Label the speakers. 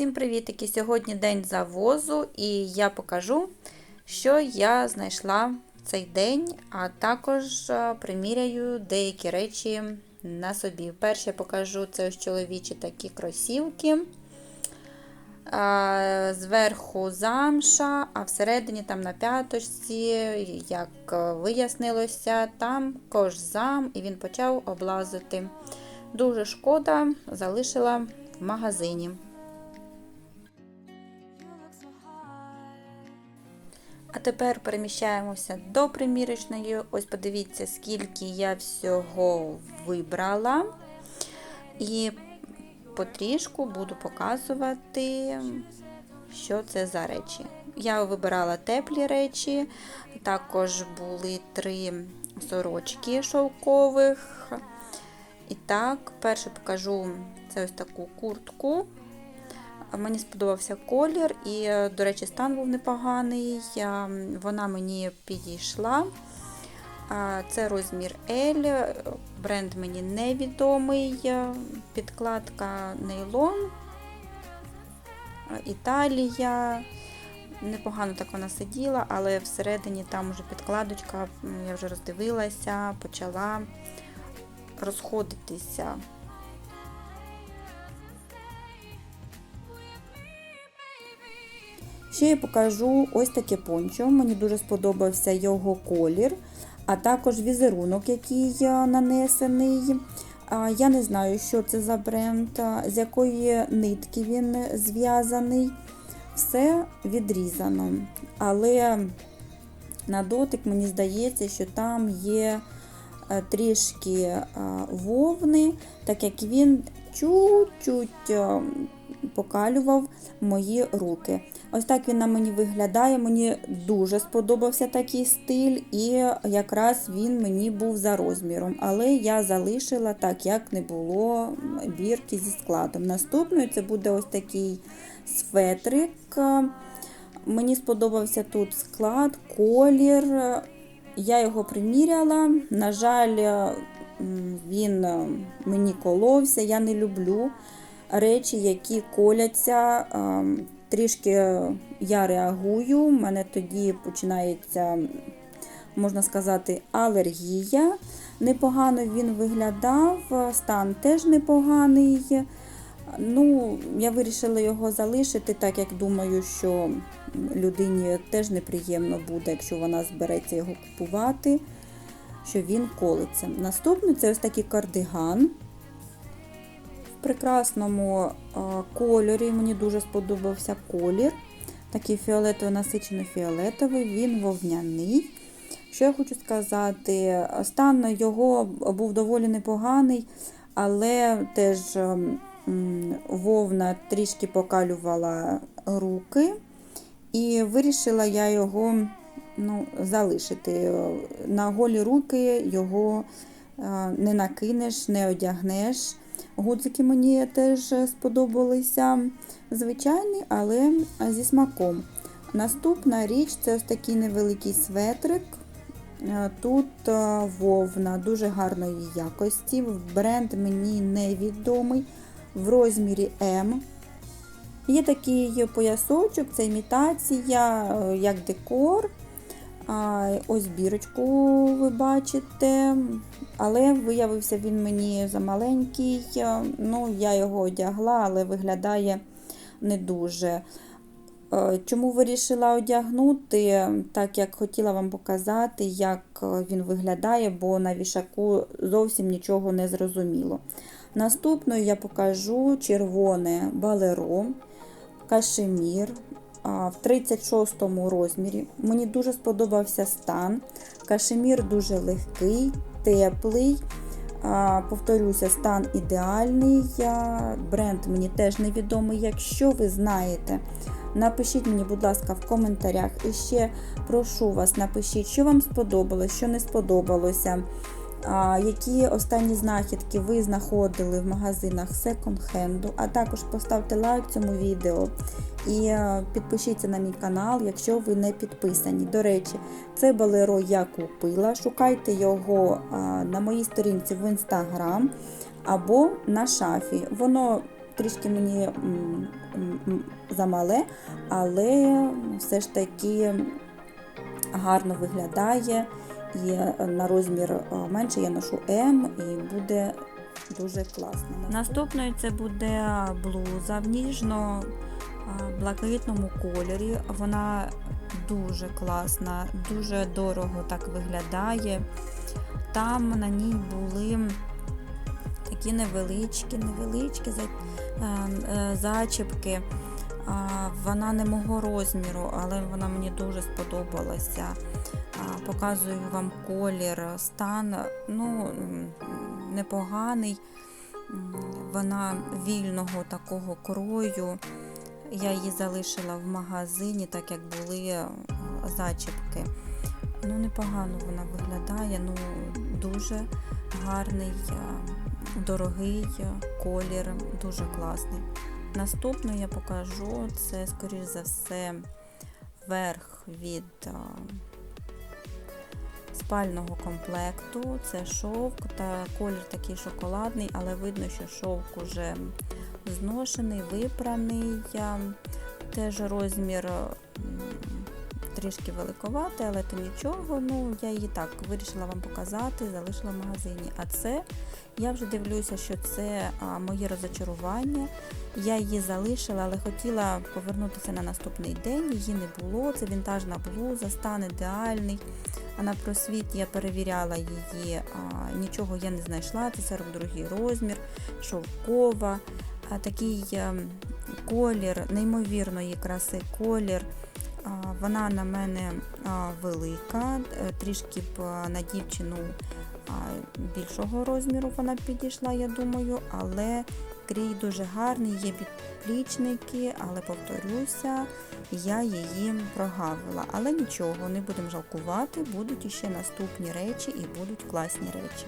Speaker 1: Всім привітики! Сьогодні день завозу, і я покажу, що я знайшла в цей день, а також е, приміряю деякі речі на собі. Перше я покажу це ось чоловічі такі кросівки. Е, Зверху замша, а всередині там на п'яточці, як е, вияснилося, там кожзам, і він почав облазити. Дуже шкода, залишила в магазині. Тепер переміщаємося до примірочної. Ось подивіться, скільки я всього вибрала. І потрішку буду показувати, що це за речі. Я вибирала теплі речі, також були три сорочки шовкових. І так, перше покажу це ось таку куртку. Мені сподобався колір, і, до речі, стан був непоганий. Вона мені підійшла. Це розмір L, бренд мені невідомий, підкладка нейлон, Італія. Непогано так вона сиділа, але всередині там вже підкладочка, я вже роздивилася, почала розходитися. Ще я покажу ось таке пончо. Мені дуже сподобався його колір, а також візерунок, який нанесений. Я не знаю, що це за бренд, з якої нитки він зв'язаний. Все відрізано. Але на дотик мені здається, що там є трішки вовни, так як він чуть-чуть покалював мої руки. Ось так він на мені виглядає. Мені дуже сподобався такий стиль, і якраз він мені був за розміром. Але я залишила так, як не було бірки зі складом. Наступною це буде ось такий светрик. Мені сподобався тут склад, колір. Я його приміряла. На жаль, він мені коловся, я не люблю речі, які коляться. Трішки я реагую, у мене тоді починається, можна сказати, алергія. Непогано він виглядав, стан теж непоганий. Ну, Я вирішила його залишити, так як думаю, що людині теж неприємно буде, якщо вона збереться його купувати, що він колиться. Наступний це ось такий кардиган прекрасному кольорі. Мені дуже сподобався колір. Такий фіолетово насичено фіолетовий, він вовняний. Що я хочу сказати, стан його був доволі непоганий, але теж вовна трішки покалювала руки, і вирішила я його ну, залишити. На голі руки його не накинеш, не одягнеш. Гудзики мені теж сподобалися звичайні, але зі смаком. Наступна річ це ось такий невеликий светрик. Е, тут е, вовна дуже гарної якості. Бренд мені невідомий в розмірі М. Є такий поясочок, це імітація, е, як декор. Ось бірочку ви бачите, але виявився він мені замаленький. Ну, Я його одягла, але виглядає не дуже. Е, чому вирішила одягнути, так як хотіла вам показати, як він виглядає, бо на вішаку зовсім нічого не зрозуміло. Наступною я покажу червоне балеро, кашемір в 36 розмірі. Мені дуже сподобався стан. Кашемір дуже легкий, теплий. Повторюся, стан ідеальний. Бренд мені теж невідомий. Якщо ви знаєте, напишіть мені, будь ласка, в коментарях. І ще прошу вас, напишіть, що вам сподобалось, що не сподобалося які останні знахідки ви знаходили в магазинах секонд-хенду, а також поставте лайк цьому відео і е, підпишіться на мій канал, якщо ви не підписані. До речі, це балеро я купила. Шукайте його на моїй сторінці в інстаграм або на шафі. Воно трішки мені замале, але все ж таки гарно виглядає. І на розмір е, менше я ношу М і буде дуже класно. Наступною це буде блуза в ніжно а, блакитному кольорі. Вона дуже класна, дуже дорого так виглядає. Там на ній були такі невеличкі, невеличкі е, е, зачіпки. Вона не мого розміру, але вона мені дуже сподобалася. Показую вам колір, стан ну, непоганий. Вона вільного такого крою. Я її залишила в магазині, так як були е, зачіпки. Ну, непогано вона виглядає, ну дуже гарний, е, дорогий е, колір, дуже класний. Наступну я покажу, це, скоріш за все, верх від е, спального комплекту. Це шовк та колір такий шоколадний, але видно, що шовк уже зношений, випраний. Теж розмір трішки великоватий, але то нічого. Ну, я її так вирішила вам показати, залишила в магазині. А це я вже дивлюся, що це а, моє розочарування. Я її залишила, але хотіла повернутися на наступний день. Її не було. Це вінтажна блуза, стан ідеальний. А на просвіт я перевіряла її, а, нічого я не знайшла. Це 42 розмір, шовкова. А такий ем, колір, неймовірної краси колір. Вона на мене велика, е, трішки б на дівчину більшого розміру вона підійшла, я думаю, але крій дуже гарний, є підплічники, але повторюся, я її прогавила. Але нічого, не будемо жалкувати, будуть іще наступні речі і будуть класні речі.